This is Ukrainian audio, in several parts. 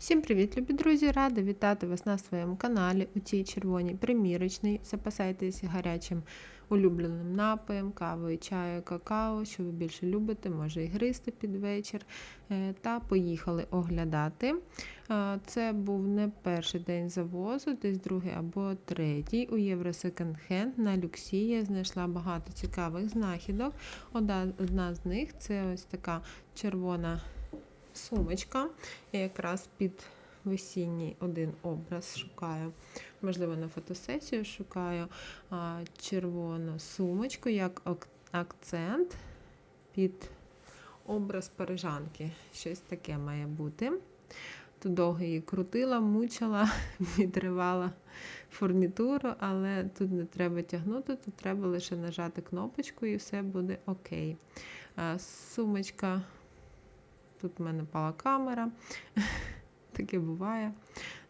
Всім привіт, любі друзі! Рада вітати вас на своєму каналі у цій червоній примірочній. Запасайтесь гарячим улюбленим напоєм, кавою, чаю, какао, що ви більше любите, може і гристи під вечір. Е, Та поїхали оглядати. Е, Це був не перший день завозу, десь другий або третій. У Євро Second Hand на люксі я знайшла багато цікавих знахідок. Одна з них це ось така червона сумочка. Я якраз під весінній один образ шукаю. Можливо, на фотосесію шукаю червону сумочку як акцент під образ парижанки. Щось таке має бути. Тут довго її крутила, мучила, відривала фурнітуру, але тут не треба тягнути, тут треба лише нажати кнопочку і все буде окей. Сумочка Тут в мене пала камера. Таке буває.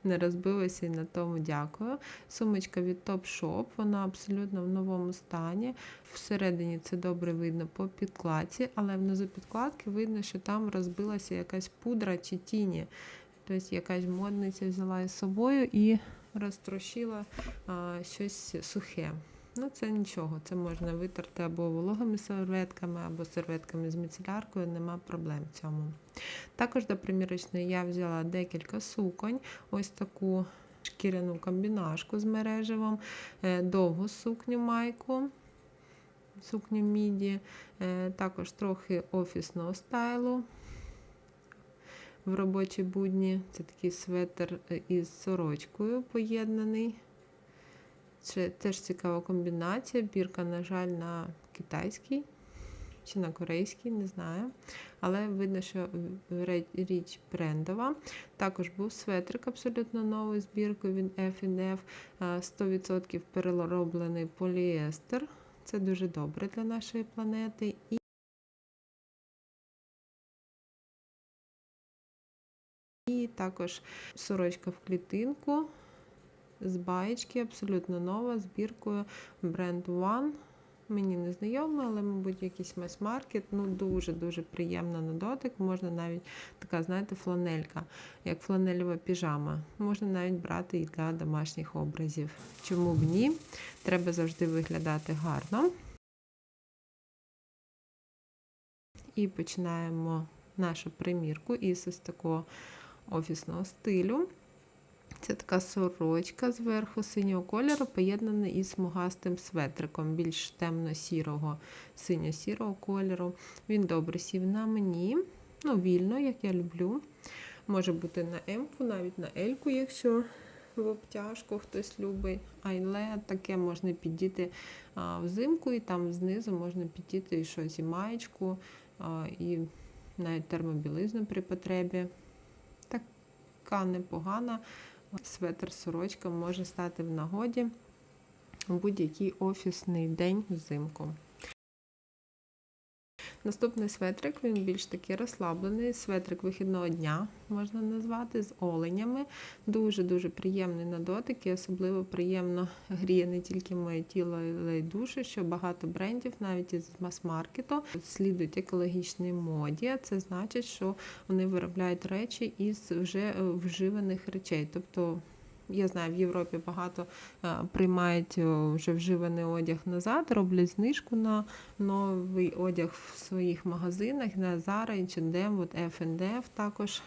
Не розбилася і на тому дякую. Сумочка від Topshop, вона абсолютно в новому стані. Всередині це добре видно по підкладці, але внизу підкладки видно, що там розбилася якась пудра чи тіні. Тобто якась модниця взяла із собою і розтрощила а, щось сухе. Ну, це нічого, це можна витерти або вологими серветками, або серветками з міцеляркою, нема проблем в цьому. Також до примірочної я взяла декілька суконь, ось таку шкіряну комбінашку з мережевом, е, довгу сукню майку, сукню міді, е, також трохи офісного стайлу. В робочі будні це такий светр е, із сорочкою поєднаний. Це теж цікава комбінація. Бірка, на жаль, на китайській чи на корейській, не знаю. Але видно, що річ брендова. Також був светрик абсолютно новий з біркою від F&F, е, 100% перероблений поліестер. Це дуже добре для нашої планети. І також сорочка в клітинку з баєчки, абсолютно нова, з біркою бренд One. Мені не знайомо, але, мабуть, якийсь мас-маркет. Ну, дуже-дуже приємна на дотик. Можна навіть така, знаєте, фланелька, як фланельова піжама. Можна навіть брати і для домашніх образів. Чому б ні? Треба завжди виглядати гарно. І починаємо нашу примірку із ось такого офісного стилю. Це така сорочка зверху синього кольору, поєднана із смугастим светриком, більш темно-сірого, синьо-сірого кольору. Він добре сів на мені, ну, вільно, як я люблю. Може бути на М-ку, навіть на L-ку, якщо в обтяжку хтось любить. Але таке можна піддіти взимку, і там знизу можна піддіти і щось і маєчку, і навіть термобілизну при потребі. Така непогана светр сорочка може стати в нагоді у будь-який офісний день взимку. Наступний светрик, він більш такий розслаблений, светрик вихідного дня можна назвати, з оленями. Дуже-дуже приємний на дотик і особливо приємно гріє не тільки моє тіло, але й душу, що багато брендів, навіть із мас-маркету, слідують екологічній моді. Це значить, що вони виробляють речі із вже е, вживаних речей. Тобто я знаю, в Європі багато е, приймають е, вже вживаний одяг назад, роблять знижку на новий одяг в своїх магазинах, на Zara, H&M, F&F також.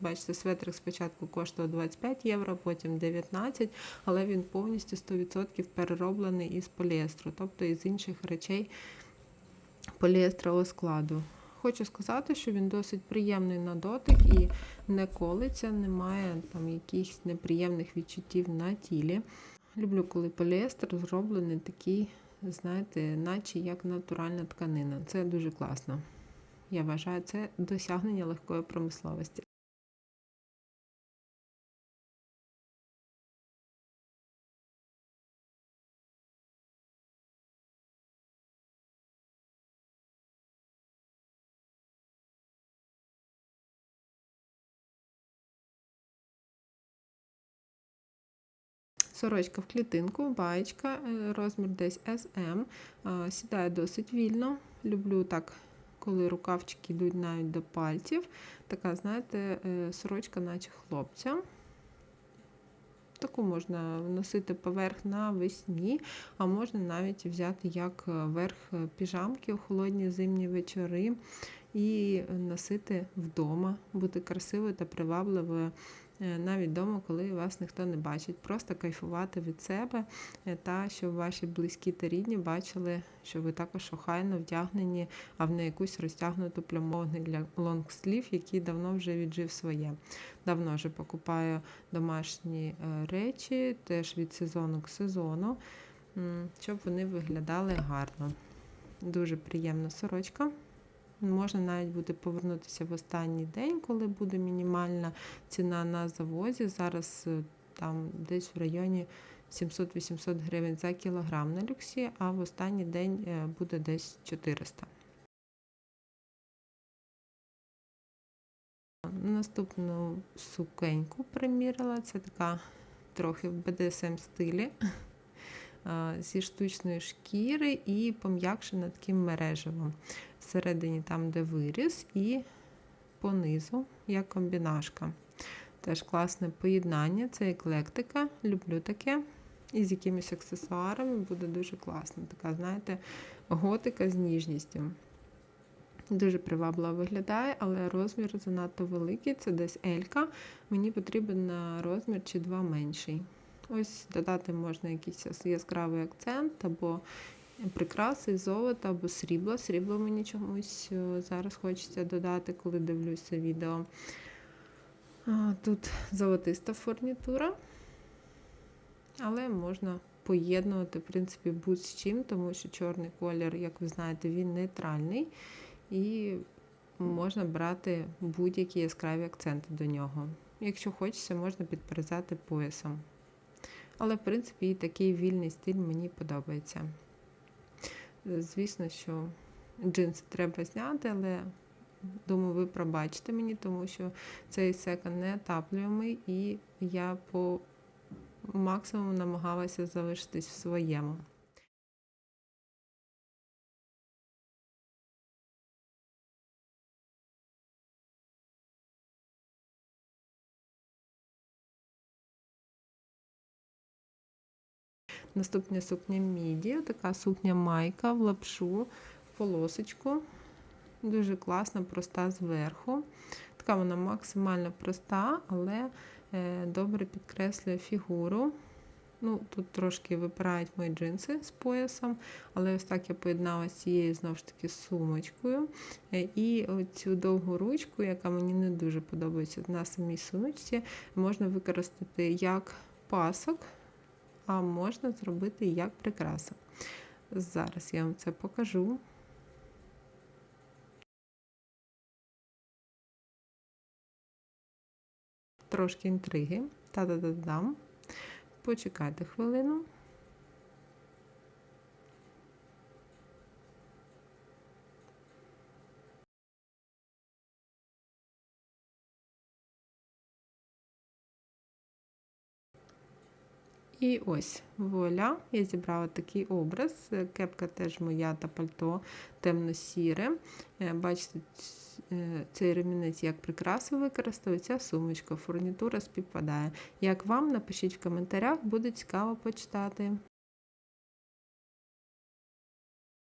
Бачите, светрик спочатку коштував 25 євро, потім 19, але він повністю 100% перероблений із поліестру, тобто із інших речей поліестрового складу. Хочу сказати, що він досить приємний на дотик і не колиться, немає там якихось неприємних відчуттів на тілі. Люблю, коли поліестер зроблений такий, знаєте, наче як натуральна тканина. Це дуже класно. Я вважаю, це досягнення легкої промисловості. Сорочка в клітинку, баєчка, е, розмір десь SM. Е, Сідає досить вільно. Люблю так коли рукавчики йдуть навіть до пальців. Така, знаєте, е, сорочка, наче хлопця. Таку можна носити поверх навесні, а можна навіть взяти як верх піжамки у холодні зимні вечори і носити вдома, бути красивою та привабливою навіть вдома, коли вас ніхто не бачить. Просто кайфувати від себе е, та щоб ваші близькі та рідні бачили, що ви також охайно вдягнені, а в не якусь розтягнуту плямовник для лонгслів, який давно вже віджив своє. Давно вже покупаю домашні е, речі, теж від сезону к сезону, щоб вони виглядали гарно. Дуже приємна сорочка. Можна навіть буде повернутися в останній день, коли буде мінімальна ціна на завозі. Зараз е, там десь в районі 700-800 гривень за кілограм на люксі, а в останній день е, буде десь 400. Наступну сукеньку примірила. Це така трохи в BDSM стилі зі штучної шкіри і пом'якшена таким мережевим. Всередині там, де виріз, і понизу як комбінашка. Теж класне поєднання, це еклектика. Люблю таке. І з якимись аксесуарами буде дуже класно. Така, знаєте, готика з ніжністю. Дуже привабливо виглядає, але розмір занадто великий, це десь Елька. Мені потрібен розмір чи два менший. Ось додати можна якийсь яскравий акцент або прикраси, золото або срібло. Срібло мені чомусь е, зараз хочеться додати, коли дивлюся відео. Тут золотиста фурнітура, але можна поєднувати, в принципі, будь-з чим, тому що чорний колір, як ви знаєте, він нейтральний. І можна брати будь-які яскраві акценти до нього. Якщо хочеться, можна підперезати поясом. Але, в принципі, і такий вільний стиль мені подобається. Звісно, що джинси треба зняти, але думаю, ви пробачите мені, тому що цей секонд не отаплюємий, і я по максимуму намагалася залишитись в своєму. Наступна сукня міді, така сукня майка в лапшу, полосочку. Дуже класна, проста зверху. Така вона максимально проста, але е, добре підкреслює фігуру. Ну, Тут трошки випирають мої джинси з поясом, але ось так я поєднала з цією знову ж таки сумочкою. Е, і цю довгу ручку, яка мені не дуже подобається на самій сумочці, можна використати як пасок а можна зробити як прикраса. Зараз я вам це покажу. Трошки інтриги. Та-да-да-дам. Почекайте хвилину. І ось вуаля, я зібрала такий образ. Кепка теж моя та пальто темно-сіре. Е, бачите, е, цей ремінець як прикрасу ця сумочка, фурнітура співпадає. Як вам, напишіть в коментарях, буде цікаво почитати.